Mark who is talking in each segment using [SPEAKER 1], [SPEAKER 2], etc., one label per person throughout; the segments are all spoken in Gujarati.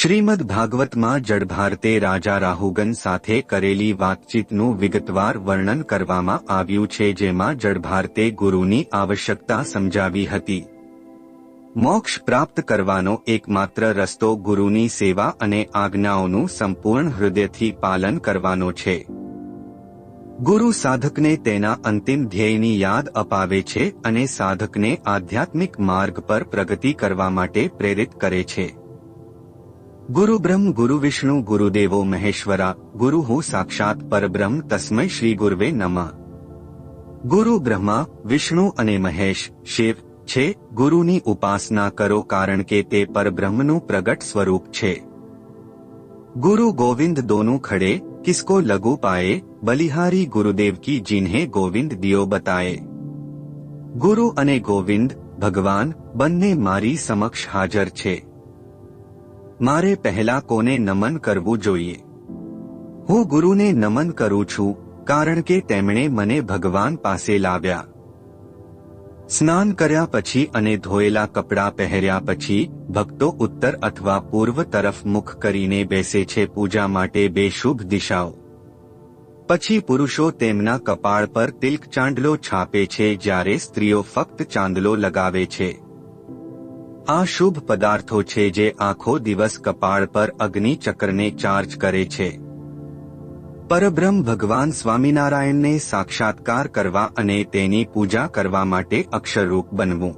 [SPEAKER 1] શ્રીમદ ભાગવતમાં જડભારતે રાજા રાહુગન સાથે કરેલી વાતચીતનું વિગતવાર વર્ણન કરવામાં આવ્યું છે, જેમાં જડભારતે ગુરુની આવશ્યકતા સમજાવી હતી. મોક્ષ પ્રાપ્ત કરવાનો એકમાત્ર રસ્તો ગુરુની સેવા અને આજ્ઞાઓનું સંપૂર્ણ હૃદયથી પાલન કરવાનો છે. ગુરુ સાધકને તેના અંતિમ ધ્યેયની યાદ અપાવે છે અને સાધકને આધ્યાત્મિક માર્ગ પર પ્રગતિ કરવા માટે પ્રેરિત કરે છે. ગુરુ બ્રહ્મ ગુરુ વિષ્ણુ ગુરુદેવો મહેશ્વરા ગુરુ હું સાક્ષાત પરબ્રહ્મ તસ્મૈ શ્રી ગુરવે નમઃ ગુરુ બ્રહ્મા વિષ્ણુ અને મહેશ શિવ છે ગુરુની ઉપાસના કરો કારણ કે તે પરબ્રહ્મનું પ્રગટ સ્વરૂપ છે ગુરુ ગોવિંદ દોનું ખડે કિસકો લઘુ પાએ બલિહારી ગુરુદેવ કી જીન્હે ગોવિંદ દિયો બતાએ ગુરુ અને ગોવિંદ ભગવાન બંને મારી સમક્ષ હાજર છે મારે પહેલા કોને નમન કરવું જોઈએ? હું ગુરુને નમન કરું છું, કારણ કે તેમણે મને ભગવાન પાસે લાવ્યા. સ્નાન કર્યા પછી અને ધોયેલા કપડાં પહેર્યા પછી, ભક્તો ઉત્તર અથવા પૂર્વ તરફ મુખ કરીને બેસે છે પૂજા માટે બે શુભ દિશાઓ. પછી પુરુષો તેમના કપાળ પર તિલક ચાંદલો છાપે છે જ્યારે સ્ત્રીઓ ફક્ત ચાંદલો લગાવે છે. આ શુભ પદાર્થો છે જે આખો દિવસ કપાળ પર અગ્નિ ચક્રને ચાર્જ કરે છે. પરબ્રહ્મ ભગવાન સ્વામિનારાયણને સાક્ષાત્કાર કરવા અને તેની પૂજા કરવા માટે અક્ષરરૂપ બનવું.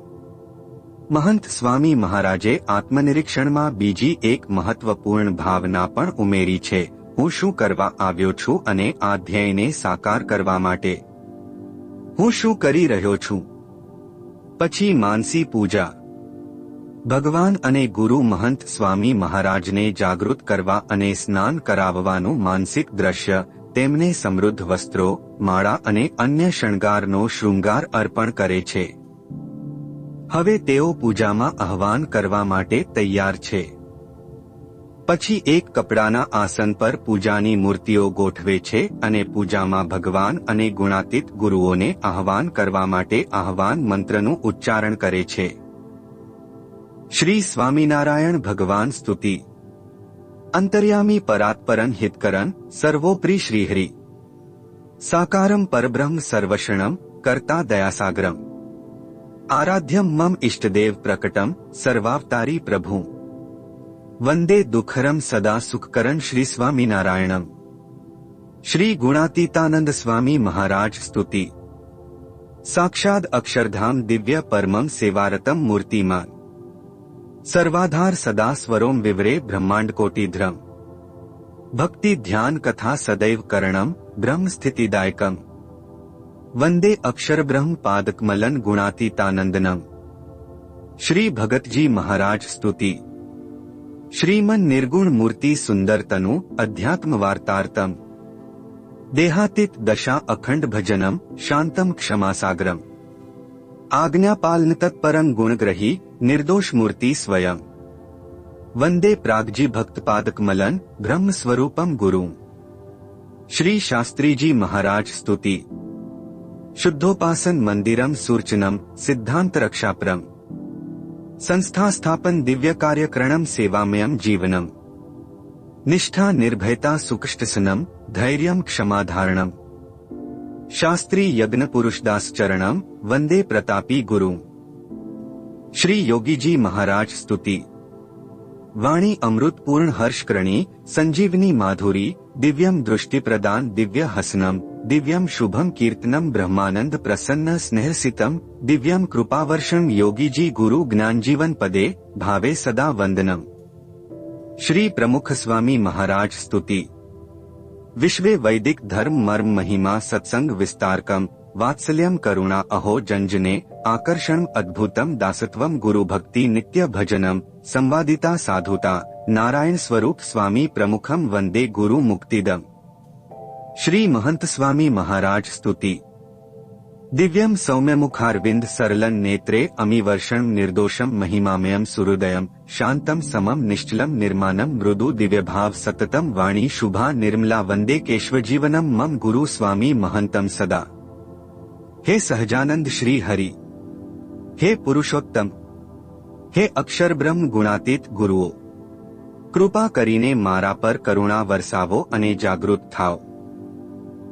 [SPEAKER 1] મહંત સ્વામી મહારાજે આત્મનિરીક્ષણમાં બીજી એક મહત્વપૂર્ણ ભાવના પણ ઉમેરી છે. હું શું કરવા આવ્યો છું અને આ ધ્યેયને સાકાર કરવા માટે? હું શું કરી રહ્યો છું? પછી માનસી પૂજા. ભગવાન અને ગુરુ મહંત સ્વામી મહારાજને જાગૃત કરવા અને સ્નાન કરાવવાનું માનસિક દ્રશ્ય, તેમને સમૃદ્ધ વસ્ત્રો, માળા અને અન્ય શણગારનો શૃંગાર અર્પણ કરે છે. હવે તેઓ પૂજામાં આહવાન કરવા માટે તૈયાર છે. પછી એક કપડાના આસન પર પૂજાની મૂર્તિઓ ગોઠવે છે અને પૂજામાં ભગવાન અને ગુણાતીત ગુરુઓને આહવાન કરવા માટે આહવાન મંત્રનું ઉચ્ચારણ કરે છે. શ્રી સ્વામિનારાયણ ભગવાન સ્તુતિ અંતર્યામી પરાત્પરન હિતકરન સર્વોપરી શ્રીહરિ સાકારમ પરબ્રહ્મ સર્વશણમ કરતા દયાસાગરમ આરાધ્યમ મમ ઇષ્ટદેવ પ્રકટમ સર્વાવતારી પ્રભુ વંદે દુઃખરમ સદા સુખકરન શ્રી સ્વામિનારાયણમ શ્રી ગુણાતીતાનંદ સ્વામી મહારાજ સ્તુતિ સાક્ષાદ અક્ષરધામ દિવ્ય પરમમ સેવારતમ મૂર્તિમાન सर्वाधार सदा स्वरोम विवरे ब्रह्मांड कोटिध्रम भक्ति ध्यान कथा सदैव करणम ब्रह्म स्थितिदायकम वंदे अक्षर ब्रह्म पादक मलन गुणातीतानंदनम श्री भगत जी महाराज स्तुति। श्रीमन निर्गुण मूर्ति सुंदर तनु अध्यात्म वार्तार्तम देहातीत दशा अखंड भजनम, शांतम क्षमा सागरम। आज्ञापाल तत्परम गुणग्रही निर्दोष मूर्ति स्वयं। वंदे प्रागजी भक्त पादक मलन ब्रह्म स्वरूपम गुरु। श्री शास्त्री जी महाराज स्तुति। शुद्धोपासन मंदिरम सूर्चनम सिद्धांत रक्षापरम संस्था स्थापन दिव्य कार्यकरणम सेवामयम जीवनम। निष्ठा निर्भयता सुकृष्टसनम धैर्य क्षमाधारणम। शास्त्री यज्ञ पुरुषदास चरणम वंदे प्रतापी गुरु। શ્રી યોગીજી મહારાજ સ્તુતિ. વાણી અમૃતપૂર્ણ હર્ષકરણી સંજીવની માધુરી, દિવ્યમ દૃષ્ટિપ્રદાન દિવ્ય હસનમ, દિવ્યમ શુભમ કીર્તનમ બ્રહ્માનંદ પ્રસન્ન સ્નેહસિતમ, દિવ્યમ કૃપાવર્ષણ યોગીજી ગુરુ જ્ઞાનજીવન પદે, ભાવે સદા વંદનમ. શ્રી પ્રમુખ સ્વામી મહારાજ સ્તુતિ. વિશ્વે વૈદિક ધર્મ મર્મ મહિમા સત્સંગ વિસ્તારકમ, વાત્સલ્યમ કરુણા અહો જંજને आकर्षण अद्भुतम दासत्वम गुरु भक्ति नित्य भजनम संवादिता साधुता नारायण स्वरूप स्वामी प्रमुखम वंदे गुरु मुक्तिदम। श्री महंत स्वामी महाराज स्तुति। दिव्यम सौम्य मुखारविंद सरलन नेत्रे अमीवर्षण निर्दोषम महिमामयम सुहृदयम शांतम समम निश्चलम निर्माणम मृदु दिव्य भाव सततम वाणी शुभा निर्मला वंदे केशव जीवनम मम गुरु स्वामी महंतम सदा। हे सहजानंद श्री हरि। હે પુરુષોત્તમ, હે અક્ષરબ્રહ્મ ગુણાતીત ગુરુઓ, કૃપા કરીને મારા પર કરુણા વરસાવો અને જાગૃત થાઓ.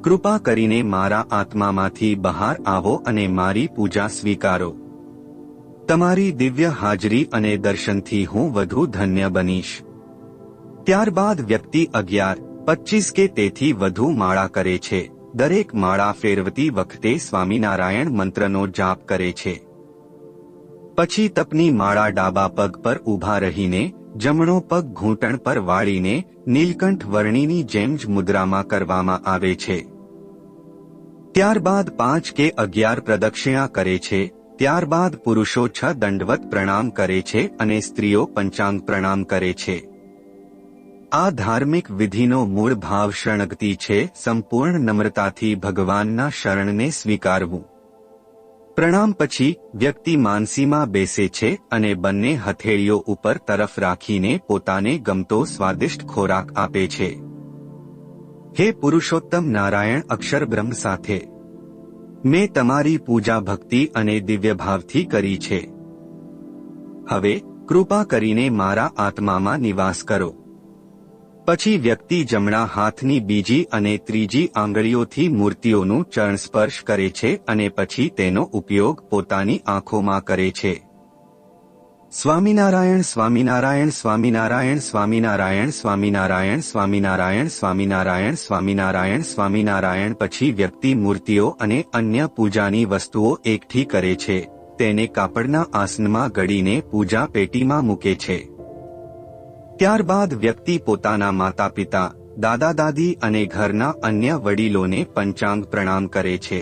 [SPEAKER 1] કૃપા કરીને મારા આત્મામાંથી બહાર આવો અને મારી પૂજા સ્વીકારો. તમારી દિવ્ય હાજરી અને દર્શનથી હું વધુ ધન્ય બનીશ. ત્યારબાદ વ્યક્તિ અગિયાર પચીસ કે તેથી વધુ માળા કરે છે. દરેક માળા ફેરવતી વખતે સ્વામિનારાયણ મંત્રનો જાપ કરે છે. પછી તપની માળા ડાબા પગ પર ઊભા રહીને, જમણો પગ ઘૂંટણ પર વાળીને, નીલકંઠ વર્ણીની જેમ જ મુદ્રામાં કરવામાં આવે છે. ત્યારબાદ પાંચ કે અગિયાર પ્રદક્ષિણા કરે છે, ત્યારબાદ પુરુષો છ દંડવત પ્રણામ કરે છે અને સ્ત્રીઓ પંચાંગ પ્રણામ કરે છે. આ ધાર્મિક વિધિનો મૂળ ભાવ શરણગતિ છે, સંપૂર્ણ નમ્રતાથી ભગવાનના શરણને સ્વીકારવું. પ્રણામ પછી વ્યક્તિ માનસીમાં બેસે છે અને બંને હથેળીઓ ઉપર તરફ રાખીને પોતાને ગમતો સ્વાદિષ્ટ ખોરાક આપે છે. હે પુરુષોત્તમ નારાયણ અક્ષર બ્રહ્મ સાથે, મેં તમારી પૂજા ભક્તિ અને દિવ્ય ભાવથી કરી છે. હવે કૃપા કરીને મારા આત્મામાં નિવાસ કરો. પછી વ્યક્તિ જમણા હાથની બીજી અને ત્રીજી આંગળીઓથી મૂર્તિઓનું ચરણ સ્પર્શ કરે છે અને પછી તેનો ઉપયોગ પોતાની આંખોમાં કરે છે. સ્વામિનારાયણ સ્વામિનારાયણ સ્વામિનારાયણ સ્વામિનારાયણ સ્વામિનારાયણ સ્વામિનારાયણ સ્વામિનારાયણ સ્વામિનારાયણ સ્વામિનારાયણ પછી વ્યક્તિ મૂર્તિઓ અને અન્ય પૂજાની વસ્તુઓ એકઠી કરે છે. તેને કાપડના આસનમાં ગળીને પૂજા પેટીમાં મૂકે છે. ત્યારબાદ વ્યક્તિ પોતાના માતા પિતા દાદા દાદી અને ઘરના અન્ય વડીલોને પંચાંગ પ્રણામ કરે છે.